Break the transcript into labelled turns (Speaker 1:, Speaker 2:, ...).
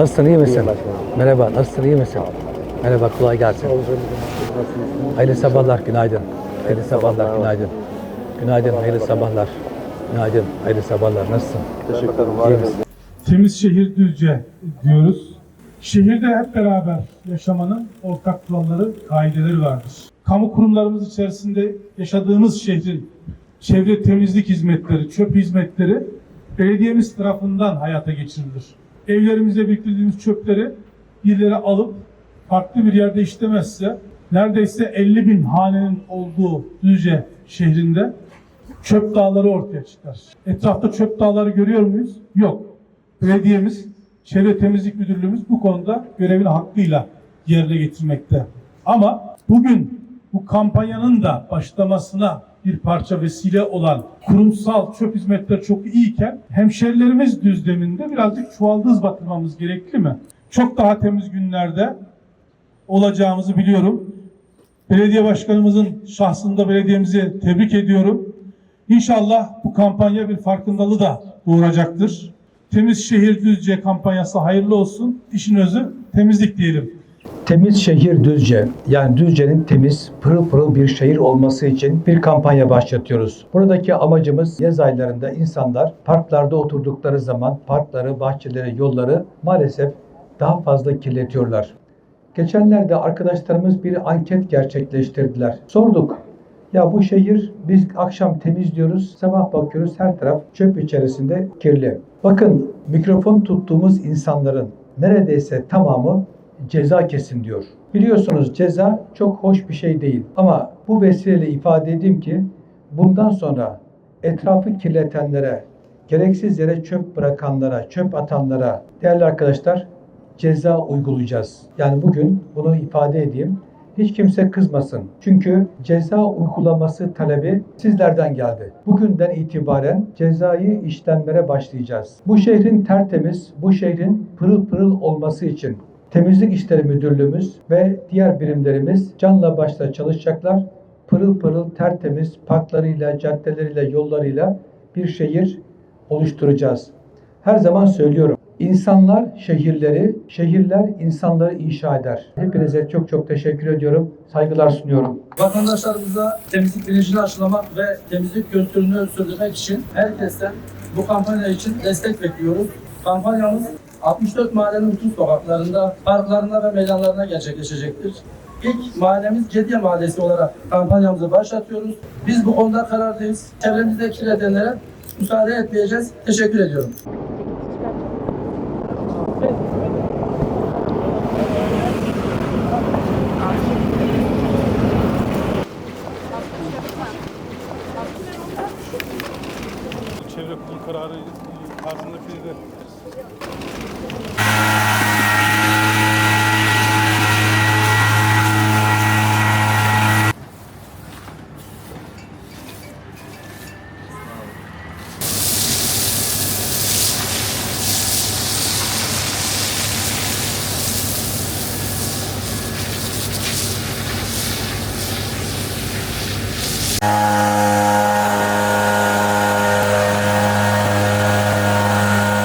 Speaker 1: Nasılsın iyi misin? Merhaba nasılsın iyi misin? Merhaba kolay gelsin. Hayırlı sabahlar günaydın. Hayırlı sabahlar günaydın. Günaydın hayırlı sabahlar. Günaydın hayırlı sabahlar nasılsın?
Speaker 2: Teşekkür ederim.
Speaker 3: Temiz şehir Düzce diyoruz. Şehirde hep beraber yaşamanın ortak kuralları, kaideleri vardır. Kamu kurumlarımız içerisinde yaşadığımız şehrin çevre temizlik hizmetleri, çöp hizmetleri belediyemiz tarafından hayata geçirilir. Evlerimizde biriktirdiğimiz çöpleri birileri alıp farklı bir yerde işlemezse neredeyse 50 bin hanenin olduğu Düzce şehrinde çöp dağları ortaya çıkar. Etrafta çöp dağları görüyor muyuz? Yok. Belediyemiz, Çevre Temizlik Müdürlüğümüz bu konuda görevini hakkıyla yerine getirmekte. Ama bugün bu kampanyanın da başlamasına bir parça vesile olan kurumsal çöp hizmetleri çok iyiyken hemşerilerimiz düzleminde birazcık çuvaldız batırmamız gerekli mi? Çok daha temiz günlerde olacağımızı biliyorum. Belediye başkanımızın şahsında belediyemizi tebrik ediyorum. İnşallah bu kampanya bir farkındalığı da doğuracaktır. Temiz Şehir Düzce kampanyası hayırlı olsun. İşin özü temizlik diyelim.
Speaker 1: Temiz şehir Düzce, yani Düzce'nin temiz, pırıl pırıl bir şehir olması için bir kampanya başlatıyoruz. Buradaki amacımız yaz aylarında insanlar parklarda oturdukları zaman parkları, bahçeleri, yolları maalesef daha fazla kirletiyorlar. Geçenlerde arkadaşlarımız bir anket gerçekleştirdiler. Sorduk. Ya bu şehir biz akşam temizliyoruz, sabah bakıyoruz her taraf çöp içerisinde kirli. Bakın mikrofon tuttuğumuz insanların neredeyse tamamı ceza kesin diyor. Biliyorsunuz ceza çok hoş bir şey değil. Ama bu vesileyle ifade edeyim ki bundan sonra etrafı kirletenlere, gereksiz yere çöp bırakanlara, çöp atanlara değerli arkadaşlar ceza uygulayacağız. Yani bugün bunu ifade edeyim. Hiç kimse kızmasın. Çünkü ceza uygulaması talebi sizlerden geldi. Bugünden itibaren cezai işlemlere başlayacağız. Bu şehrin tertemiz, bu şehrin pırıl pırıl olması için Temizlik İşleri Müdürlüğümüz ve diğer birimlerimiz canla başla çalışacaklar. Pırıl pırıl tertemiz parklarıyla, caddeleriyle, yollarıyla bir şehir oluşturacağız. Her zaman söylüyorum. İnsanlar şehirleri, şehirler insanları inşa eder. Hepinize çok çok teşekkür ediyorum. Saygılar sunuyorum.
Speaker 2: Vatandaşlarımıza temizlik bilincini aşılamak ve temizlik kültürünü sürdürmek için herkesten bu kampanya için destek bekliyoruz. Kampanyamız 64 mahallenin bütün sokaklarında, parklarında ve meydanlarında gerçekleşecektir. İlk mahallemiz Cediye Mahallesi olarak kampanyamızı başlatıyoruz. Biz bu konuda kararlıyız. Çevremizde kirletenlere müsaade etmeyeceğiz. Teşekkür ediyorum.
Speaker 3: Çevre kurulu kararı tarzındaki de Música